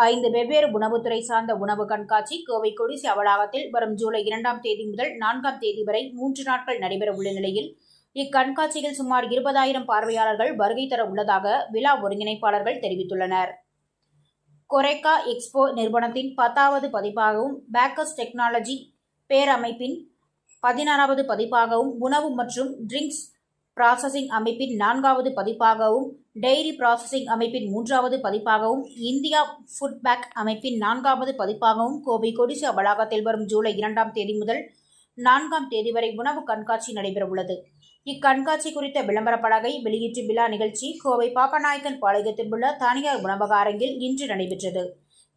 ஐந்து வெவ்வேறு உணவுத்துறை சார்ந்த உணவு கண்காட்சி கோவை கொடிசி அவலாகத்தில் வரும் ஜூலை இரண்டாம் தேதி முதல் நான்காம் தேதி வரை மூன்று நாட்கள் நடைபெற உள்ள நிலையில் இக்கண்காட்சியில் சுமார் இருபதாயிரம் பார்வையாளர்கள் வருகை தர உள்ளதாக விழா ஒருங்கிணைப்பாளர்கள் தெரிவித்துள்ளனர். கொரேக்கா எக்ஸ்போ நிறுவனத்தின் பத்தாவது பதிப்பாகவும் பேக்கர்ஸ் டெக்னாலஜி பேரமைப்பின் பதினாறாவது பதிப்பாகவும் உணவு மற்றும் ட்ரிங்க்ஸ் ப்ராசஸிங் அமைப்பின் நான்காவது பதிப்பாகவும் டெய்ரி ப்ராசஸிங் அமைப்பின் மூன்றாவது பதிப்பாகவும் இந்தியா ஃபுட்பேக் அமைப்பின் நான்காவது பதிப்பாகவும் கோவை கொடிசா வளாகத்தில் வரும் ஜூலை இரண்டாம் தேதி முதல் நான்காம் தேதி வரை உணவு கண்காட்சி நடைபெறவுள்ளது. இக்கண்காட்சி குறித்த விளம்பர பலகை வெளியீட்டு விழா நிகழ்ச்சி கோவை பாப்பநாயக்கன் பாளையத்தில் உள்ள தனியார் உணவக அரங்கில் இன்று நடைபெற்றது.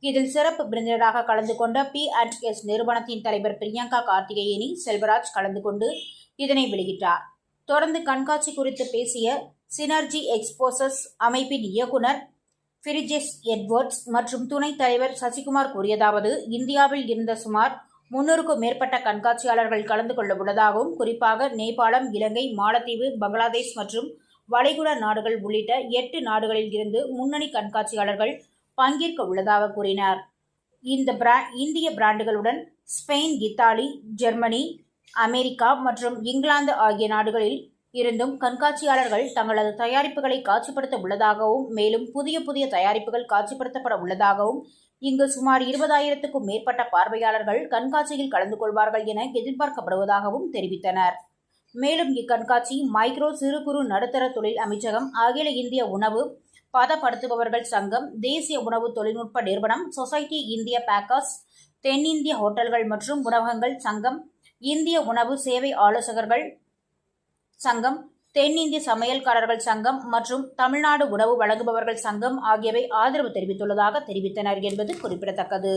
இதில் சிறப்பு விருந்தினராக கலந்து கொண்ட பி அண்ட் எஸ் நிறுவனத்தின் தலைவர் பிரியங்கா கார்த்திகேயனி செல்வராஜ் கலந்து கொண்டு இதனை வெளியிட்டார். தொடர்ந்து கண்காட்சி குறித்து பேசிய சினர்ஜி எக்ஸ்போசஸ் அமைப்பின் இயக்குனர் ஃபிரிஜெஸ் எட்வர்ட்ஸ் மற்றும் துணைத் தலைவர் சசிகுமார் கூறியதாவது இந்தியாவில் இருந்த சுமார் முன்னூறுக்கும் மேற்பட்ட கண்காட்சியாளர்கள் கலந்து கொள்ள உள்ளதாகவும் குறிப்பாக நேபாளம் இலங்கை மாலத்தீவு பங்களாதேஷ் மற்றும் வளைகுடா நாடுகள் உள்ளிட்ட எட்டு நாடுகளில் இருந்து முன்னணி கண்காட்சியாளர்கள் பங்கேற்க உள்ளதாக கூறினார். இந்த பிரா இந்திய பிராண்டுகளுடன் ஸ்பெயின் இத்தாலி ஜெர்மனி அமெரிக்கா மற்றும் இங்கிலாந்து ஆகிய நாடுகளில் இருந்தும் கண்காட்சியாளர்கள் தங்களது தயாரிப்புகளை காட்சிப்படுத்த உள்ளதாகவும் மேலும் புதிய புதிய தயாரிப்புகள் காட்சிப்படுத்தப்பட உள்ளதாகவும் இங்கு சுமார் இருபதாயிரத்துக்கும் மேற்பட்ட பார்வையாளர்கள் கண்காட்சியில் கலந்து கொள்வார்கள் என எதிர்பார்க்கப்படுவதாகவும் தெரிவித்தனர். மேலும் இக்கண்காட்சி மைக்ரோ சிறு குறு நடுத்தர தொழில் அமைச்சகம் அகில இந்திய உணவு பதப்படுத்துபவர்கள் சங்கம் தேசிய உணவு தொழில்நுட்ப நிறுவனம் சொசைட்டி இந்திய பேக்கர்ஸ் தென்னிந்திய ஹோட்டல்கள் மற்றும் உணவகங்கள் சங்கம் இந்திய உணவு சேவை ஆலோசகர்கள் சங்கம் தென்னிந்திய சமையல்காரர்கள் சங்கம் மற்றும் தமிழ்நாடு உணவு வழங்குபவர்கள் சங்கம் ஆகியவை ஆதரவு தெரிவித்துள்ளதாக தெரிவித்தனர் என்பது குறிப்பிடத்தக்கது.